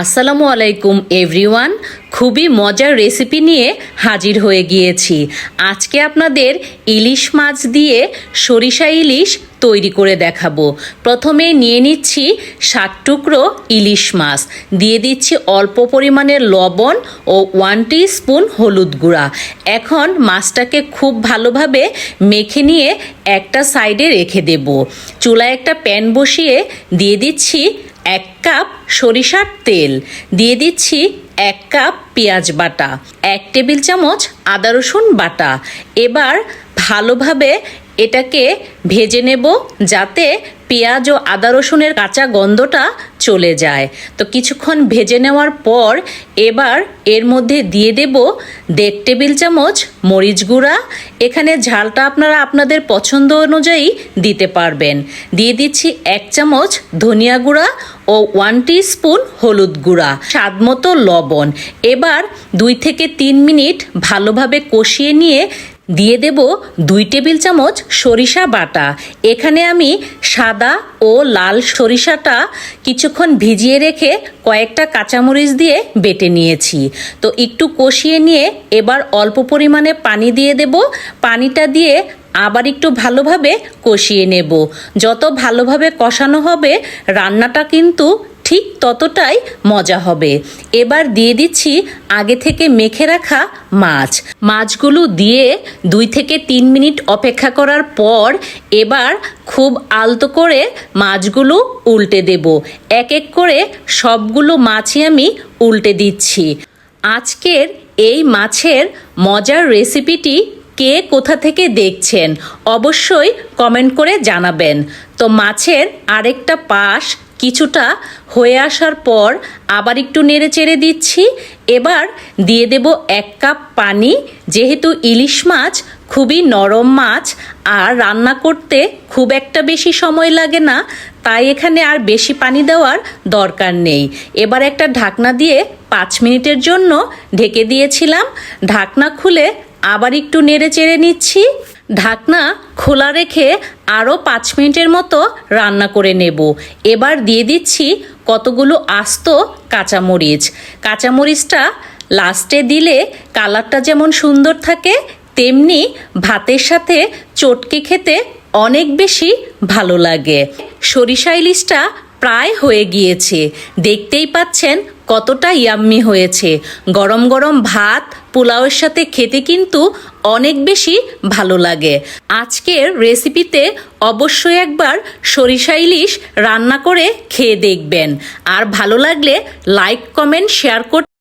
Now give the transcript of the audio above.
আসসালামু আলাইকুম এভরিওয়ান খুবই মজার রেসিপি নিয়ে হাজির হয়ে গিয়েছি। আজকে আপনাদের ইলিশ মাছ দিয়ে সরিষা ইলিশ তৈরি করে দেখাবো। প্রথমে নিয়ে নিচ্ছি সাত টুকরো ইলিশ মাছ। দিয়ে দিচ্ছি অল্প পরিমাণের লবণ ও ওয়ান স্পুন হলুদ গুঁড়া। এখন মাছটাকে খুব ভালোভাবে মেখে নিয়ে একটা সাইডে রেখে দেব। চুলায় একটা প্যান বসিয়ে দিয়ে দিচ্ছি এক কাপ সরিষার তেল। দিয়ে দিচ্ছি এক কাপ পেঁয়াজ বাটা, এক টেবিল চামচ আদা রসুন বাটা। এবার ভালোভাবে এটাকে ভেজে নেব যাতে পেঁয়াজ ও আদা রসুনের কাঁচা গন্ধটা চলে যায়। তো কিছুক্ষণ ভেজে নেওয়ার পর এবার এর মধ্যে দিয়ে দেব দেড় টেবিল চামচ মরিচ গুঁড়া। এখানে ঝালটা আপনারা আপনাদের পছন্দ অনুযায়ী দিতে পারবেন। দিয়ে দিচ্ছি এক চামচ ধনিয়া গুঁড়া ও ওয়ান স্পুন হলুদ গুঁড়া, স্বাদ মতো লবণ। এবার দুই থেকে তিন মিনিট ভালোভাবে কষিয়ে নিয়ে দিয়ে দেব দুই টেবিল চামচ সরিষা বাটা। এখানে আমি সাদা ও লাল সরিষাটা কিছুক্ষণ ভিজিয়ে রেখে কয়েকটা কাঁচামরিচ দিয়ে বেটে নিয়েছি। তো একটু কষিয়ে নিয়ে এবার অল্প পরিমাণে পানি দিয়ে দেব। পানিটা দিয়ে আবার একটু ভালোভাবে কষিয়ে নেব। যত ভালোভাবে কষানো হবে, রান্নাটা কিন্তু ঠিক ততটাই মজা হবে। এবার দিয়ে দিচ্ছি আগে থেকে মেখে রাখা মাছ। মাছগুলো দিয়ে দুই থেকে তিন মিনিট অপেক্ষা করার পর এবার খুব আলতো করে মাছগুলো উল্টে দেব। এক এক করে সবগুলো মাছই আমি উল্টে দিচ্ছি। আজকের এই মাছের মজার রেসিপিটি কে কোথা থেকে দেখছেন, অবশ্যই কমেন্ট করে জানাবেন। তো মাছের আরেকটা পাশ কিছুটা হয়ে আসার পর আবার একটু নেড়ে চেড়ে দিচ্ছি। এবার দিয়ে দেব এক কাপ পানি। যেহেতু ইলিশ মাছ খুবই নরম মাছ আর রান্না করতে খুব একটা বেশি সময় লাগে না, তাই এখানে আর বেশি পানি দেওয়ার দরকার নেই। এবার একটা ঢাকনা দিয়ে পাঁচ মিনিটের জন্য ঢেকে দিয়েছিলাম। ঢাকনা খুলে আবার একটু নেড়ে চেড়ে নিচ্ছি। ঢাকনা খোলা রেখে আরও পাঁচ মিনিটের মতো রান্না করে নেব। এবার দিয়ে দিচ্ছি কতগুলো আস্ত কাঁচামরিচ। কাঁচামরিচটা লাস্টে দিলে কালারটা যেমন সুন্দর থাকে, তেমনি ভাতের সাথে চটকে খেতে অনেক বেশি ভালো লাগে। সরিষা ইলিশটা প্রায় হয়ে গিয়েছে। দেখতেই পাচ্ছেন কতটা ইয়াম্মি হয়েছে। গরম গরম ভাত, পোলাওয়ের সাথে খেতে কিন্তু অনেক বেশি ভালো লাগে। আজকের রেসিপিতে অবশ্যই একবার সরিষা ইলিশ রান্না করে খেয়ে দেখবেন। আর ভালো লাগলে লাইক, কমেন্ট, শেয়ার করতে